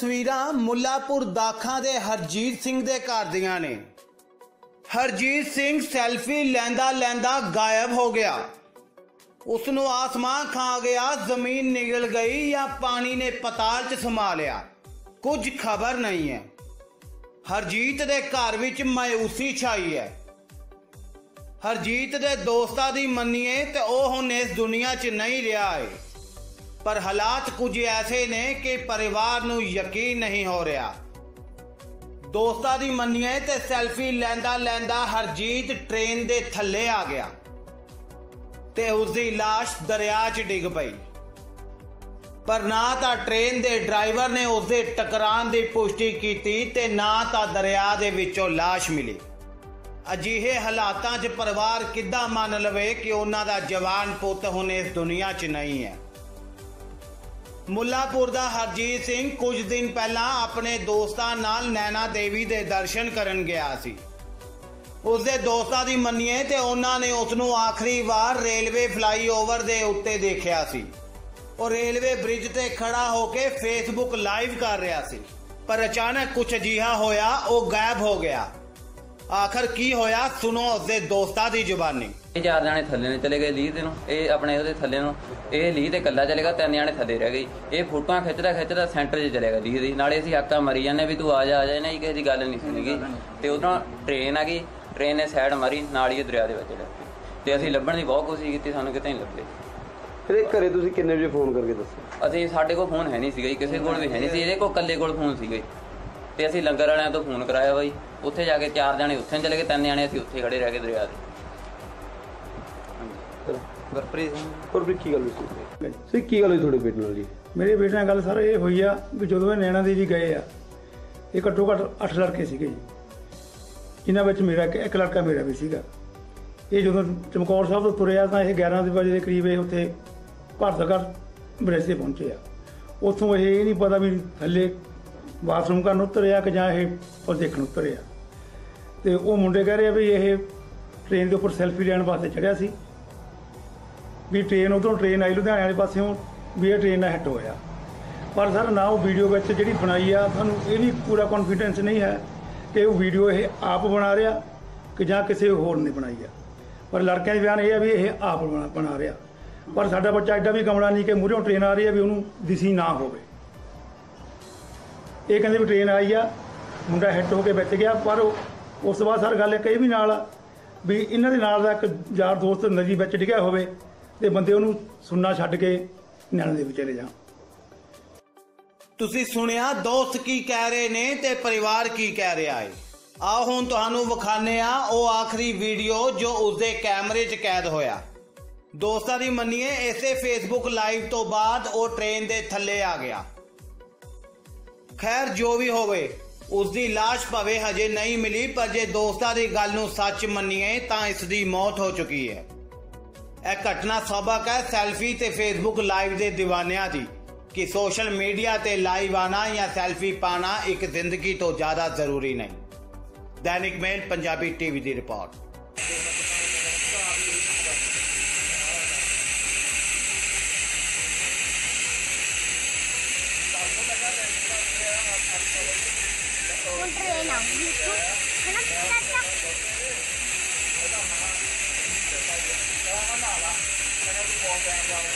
ਤਸਵੀਰਾਂ ਮੁੱਲਾਪੁਰ ਦਾਖਾਂ ਦੇ ਹਰਜੀਤ ਸਿੰਘ ਦੇ ਘਰ ਦੀਆਂ ਨੇ। ਹਰਜੀਤ ਸਿੰਘ ਸੈਲਫੀ ਲੈਂਦਾ ਲੈਂਦਾ ਗਾਇਬ ਹੋ ਗਿਆ। ਉਸ ਨੂੰ ਆਸਮਾਨ ਖਾ ਗਿਆ, ਜ਼ਮੀਨ ਨਿਗਲ ਗਈ ਜਾਂ ਪਾਣੀ ਨੇ ਪਤਾਲ 'ਚ ਸਮਾ ਲਿਆ। ਕੁਝ ਖਬਰ ਨਹੀਂ ਹੈ। ਹਰਜੀਤ ਦੇ ਘਰ ਵਿੱਚ ਮਾਇੂਸੀ ਛਾਈ ਹੈ। ਹਰਜੀਤ ਦੇ ਦੋਸਤਾਂ ਦੀ ਮੰਨੀਏ ਤੇ ਉਹ ਹੁਣ ਇਸ ਦੁਨੀਆ 'ਚ ਨਹੀਂ ਰਿਹਾ ਹੈ ਪਰ ਹਾਲਾਤ ਕੁਝ ਐਸੇ ਨੇ ਕਿ ਪਰਿਵਾਰ ਨੂੰ ਯਕੀਨ ਨਹੀਂ ਹੋ ਰਿਹਾ ਦੋਸਤਾਂ ਦੀ ਮੰਨੀਏ ਤੇ ਸੈਲਫੀ ਲੈਂਦਾ ਲੈਂਦਾ ਹਰਜੀਤ ਟ੍ਰੇਨ ਦੇ ਥੱਲੇ ਆ ਗਿਆ ਤੇ ਉਸ ਦੀ লাশ ਦਰਿਆ 'ਚ ਡਿੱਗ ਪਈ ਪਰ ਨਾ ਤਾਂ ਟ੍ਰੇਨ ਦੇ ਡਰਾਈਵਰ ਨੇ ਉਸ ਦੇ ਟਕਰਾਨ ਦੀ ਪੁਸ਼ਟੀ ਕੀਤੀ ਤੇ ਨਾ ਤਾਂ ਦਰਿਆ ਦੇ ਵਿੱਚੋਂ লাশ ਮਿਲੀ ਅਜਿਹੇ ਹਾਲਾਤਾਂ 'ਚ ਪਰਿਵਾਰ ਕਿੱਦਾਂ ਮੰਨ ਲਵੇ ਕਿ ਉਹਨਾਂ ਦਾ ਜਵਾਨ ਪੁੱਤ ਹੁਣ ਇਸ ਦੁਨੀਆ 'ਚ ਨਹੀਂ ਹੈ ਮੁੱਲਾਪੁਰ ਦਾ ਹਰਜੀਤ ਸਿੰਘ ਕੁਝ ਦਿਨ ਪਹਿਲਾਂ ਆਪਣੇ ਦੋਸਤਾਂ ਨਾਲ ਨੈਣਾ ਦੇਵੀ ਦੇ ਦਰਸ਼ਨ ਕਰਨ ਗਿਆ ਸੀ। ਉਸ ਦੇ ਦੋਸਤਾਂ ਦੀ ਮੰਨੀਏ ਤੇ ਉਹਨਾਂ ਨੇ ਉਸ ਨੂੰ ਆਖਰੀ ਵਾਰ ਰੇਲਵੇ ਫਲਾਈਓਵਰ ਦੇ ਉੱਤੇ ਦੇਖਿਆ ਸੀ। ਉਹ ਰੇਲਵੇ ਬ੍ਰਿਜ ਤੇ ਖੜਾ ਹੋ ਕੇ ਫੇਸਬੁੱਕ ਲਾਈਵ ਕਰ ਰਿਹਾ ਸੀ, ਪਰ ਅਚਾਨਕ ਕੁਝ ਅਜੀਹਾ ਹੋਇਆ, ਉਹ ਗਾਇਬ ਹੋ ਗਿਆ। ਆਖਰ ਕੀ ਹੋਇਆ, ਸੁਣੋ ਉਸ ਦੇ ਦੋਸਤਾਂ ਦੀ ਜ਼ੁਬਾਨੀ। ਇਹ ਚਾਰ ਜਾਣੇ ਥੱਲੇ ਨੇ ਚਲੇ ਗਏ ਲੀਹ ਦੇ ਨੂੰ ਇਹ ਆਪਣੇ ਉਹਦੇ ਥੱਲੇ ਨੂੰ ਇਹ ਲੀਹ ਤੇ ਕੱਲਾ ਚਲੇਗਾ ਤਿੰਨ ਜਾਣੇ ਥੱਲੇ ਰਹਿ ਗਏ। ਇਹ ਫੋਟੋਆਂ ਖਿੱਚਦਾ ਖਿੱਚਦਾ ਸੈਂਟਰ 'ਚ ਚਲੇਗਾ ਲੀਹ ਦੀ। ਨਾਲੇ ਅਸੀਂ ਆਕਾ ਮਰੀ ਜਾਂਦੇ ਵੀ ਤੂੰ ਆ ਜਾ ਆ ਜਾ ਨਹੀਂ ਕਿਸੇ ਦੀ ਗੱਲ ਨਹੀਂ ਸੁਣੀਗੀ। ਤੇ ਉਦੋਂ ਟ੍ਰੇਨ ਆ ਗਈ ਟ੍ਰੇਨ ਨੇ ਸਾਈਡ ਮਾਰੀ ਨਾਲ ਹੀ ਇਹ ਦਰਿਆ ਦੇ ਵਿੱਚ ਡਿੱਗ ਪਈ। ਤੇ ਅਸੀਂ ਲੱਭਣ ਦੀ ਬਹੁਤ ਕੋਸ਼ਿਸ਼ ਕੀਤੀ ਸਾਨੂੰ ਕਿਤੇ ਨਹੀਂ ਲੱਭੇ। ਫਿਰ ਇਹ ਘਰੇ ਤੁਸੀਂ ਕਿੰਨੇ ਵਜੇ ਫੋਨ ਕਰਕੇ ਦੱਸੋ? ਅਸੀਂ ਸਾਡੇ ਕੋਲ ਫੋਨ ਹੈ ਨਹੀਂ ਸੀਗਾ ਜੀ ਕਿਸੇ ਕੋਲ ਵੀ ਹੈ ਨਹੀਂ ਸੀ ਇਹਦੇ ਕੋਲ ਇਕੱਲੇ ਕੋਲ ਫੋਨ ਸੀਗਾ ਜੀ। ਤੇ ਅਸੀਂ ਲੰਗਰ ਵਾਲਿਆਂ ਤੋਂ ਫੋਨ ਕਰਾਇਆ ਬਾਈ। ਉੱਥੇ ਜਾ ਕੇ ਚਾਰ ਜਾਣੇ ਉੱਥੇ ਚਲੇ ਗਏ ਤਿੰਨ ਜਾਣੇ ਅਸੀਂ ਉੱਥੇ ਖੜੇ ਰਹਿ ਗਏ ਦਰਿਆ ਦੇ। ਗੁਰਪ੍ਰੀਤ ਸਿੰਘ। ਹੋਰ ਵੀ ਕੀ ਗੱਲ ਹੋਈ ਸੀ? ਸੀ ਕੀ ਗੱਲ ਹੋਈ ਤੁਹਾਡੇ ਬੇਟੇ ਨਾਲ ਜੀ? ਮੇਰੇ ਬੇਟੇ ਨਾਲ ਗੱਲ ਸਰ ਇਹ ਹੋਈ ਆ ਵੀ ਜਦੋਂ ਇਹ ਨੈਣਾ ਦੇਵੀ ਗਏ ਆ ਇਹ ਘੱਟੋ ਘੱਟ 8 ਲੜਕੇ ਸੀਗੇ ਜੀ। ਜਿਨ੍ਹਾਂ ਵਿੱਚ ਮੇਰਾ ਇੱਕ- ਇੱਕ ਲੜਕਾ ਮੇਰਾ ਵੀ ਸੀਗਾ। ਇਹ ਜਦੋਂ ਚਮਕੌਰ ਸਾਹਿਬ ਤੋਂ ਤੁਰਿਆ ਤਾਂ ਇਹ 11 ਦੇ ਵਜੇ ਦੇ ਕਰੀਬ ਇਹ ਉੱਥੇ ਭਾਰਤਗੜ ਬ੍ਰਿਜ ਤੇ ਪਹੁੰਚੇ ਆ। ਉੱਥੋਂ ਇਹ ਇਹ ਨਹੀਂ ਪਤਾ ਵੀ ਥੱਲੇ ਬਾਥਰੂਮ ਕਰਨ ਉਤਰਿਆ ਕਿ ਜਾਂ ਇਹ ਉਹ ਦੇਖਣ ਉਤਰਿਆ। ਤੇ ਉਹ ਮੁੰਡੇ ਕਹਿ ਰਹੇ ਆ ਵੀ ਇਹ ਟ੍ਰੇਨ ਦੇ ਉੱਪਰ ਸੈਲਫੀ ਲੈਣ ਵਾਸਤੇ ਚੜਿਆ ਸੀ। ਵੀ ਟ੍ਰੇਨ ਉਧਰੋਂ ਟ੍ਰੇਨ ਆਈ, ਲੁਧਿਆਣੇ ਵਾਲੇ ਪਾਸਿਓਂ ਵੀ ਇਹ ਟ੍ਰੇਨ ਨਾਲ ਹਿੱਟ ਹੋਇਆ। ਪਰ ਸਰ, ਨਾ ਉਹ ਵੀਡੀਓ ਵਿੱਚ ਜਿਹੜੀ ਬਣਾਈ ਆ, ਸਾਨੂੰ ਇਹ ਵੀ ਪੂਰਾ ਕੌਨਫੀਡੈਂਸ ਨਹੀਂ ਹੈ ਕਿ ਉਹ ਵੀਡੀਓ ਇਹ ਆਪ ਬਣਾ ਰਿਹਾ ਕਿ ਜਾਂ ਕਿਸੇ ਹੋਰ ਨੇ ਬਣਾਈ ਆ। ਪਰ ਲੜਕਿਆਂ ਦੇ ਬਿਆਨ ਇਹ ਆ ਵੀ ਇਹ ਆਪ ਬਣਾ ਬਣਾ ਰਿਹਾ। ਪਰ ਸਾਡਾ ਬੱਚਾ ਐਡਾ ਵੀ ਕਮਲਾ ਨਹੀਂ ਕਿ ਮੂਹਰੋਂ ਟ੍ਰੇਨ ਆ ਰਹੀ ਹੈ ਵੀ ਉਹਨੂੰ ਦਿਸੀ ਨਾ ਹੋਵੇ। ਇਹ ਕਹਿੰਦੇ ਵੀ ਟ੍ਰੇਨ ਆਈ ਆ, ਮੁੰਡਾ ਹਿੱਟ ਹੋ ਕੇ ਵਿੱਚ ਗਿਆ, ਪਰ ਉਸ ਤੋਂ ਬਾਅਦ ਸਰ ਗੱਲ ਇੱਕ ਇਹ ਵੀ ਨਾਲ ਆ, ਵੀ ਇਹਨਾਂ ਦੇ ਨਾਲ ਦਾ ਇੱਕ ਯਾਰ ਦੋਸਤ ਨਦੀ ਵਿੱਚ ਡਿੱਗਿਆ ਹੋਵੇ ਤੇ ਬੰਦੇ ਉਹਨੂੰ ਸੁਣਨਾ ਛੱਡ ਕੇ ਨਿਆਣੇ ਦੇ ਵਿੱਚ ਚਲੇ ਜਾਣ। ਤੁਸੀਂ ਸੁਣਿਆ, ਦੋਸਤ ਕੀ ਕਹਿ ਰਹੇ ਨੇ ਤੇ ਪਰਿਵਾਰ ਕੀ ਕਹਿ ਰਿਹਾ ਹੈ? ਆਓ ਹੁਣ ਤੁਹਾਨੂੰ ਵਿਖਾਣੇ ਆ ਉਹ ਆਖਰੀ ਵੀਡੀਓ ਜੋ ਉਸਦੇ ਕੈਮਰੇ 'ਚ ਕੈਦ ਹੋਇਆ। ਦੋਸਤਾਂ ਦੀ ਮੰਨੀਏ, ਇਸੇ ਫੇਸਬੁੱਕ ਲਾਈਵ ਤੋਂ ਬਾਅਦ ਉਹ ਟ੍ਰੇਨ ਦੇ ਥੱਲੇ ਆ ਗਿਆ। ਖੈਰ, ਜੋ ਵੀ ਹੋਵੇ ਉਸ ਦੀ লাশ ਭਵੇ ਹਜੇ ਨਹੀਂ ਮਿਲੀ, ਪਰ ਜੇ ਦੋਸਤਾਂ ਦੀ ਗੱਲ ਨੂੰ ਸੱਚ ਮੰਨੀਏ, ਤਾਂ ਇਸ ਦੀ ਮੌਤ ਹੋ ਚੁੱਕੀ ਹੈ। ਇਹ ਘਟਨਾ ਸਾਬਕ ਹੈ ਸੈਲਫੀ ਤੇ ਫੇਸਬੁੱਕ ਲਾਈਵ ਦੇ دیਵਾਨਿਆਂ ਦੀ। ਕਿ ਸੋਸ਼ਲ ਮੀਡੀਆ ਤੇ ਲਾਈਵ ਆਣਾ ਜਾਂ ਸੈਲਫੀ ਪਾਣਾ ਇੱਕ ਜ਼ਿੰਦਗੀ ਤੋਂ ਜ਼ਿਆਦਾ ਜ਼ਰੂਰੀ ਨਹੀਂ। ਦੈਨਿਕ ਮੇਲ ਪੰਜਾਬੀ ਟੀਵੀ ਦੀ ਰਿਪੋਰਟ। ਹੁਣ ਟ੍ਰੇਨ Gracias.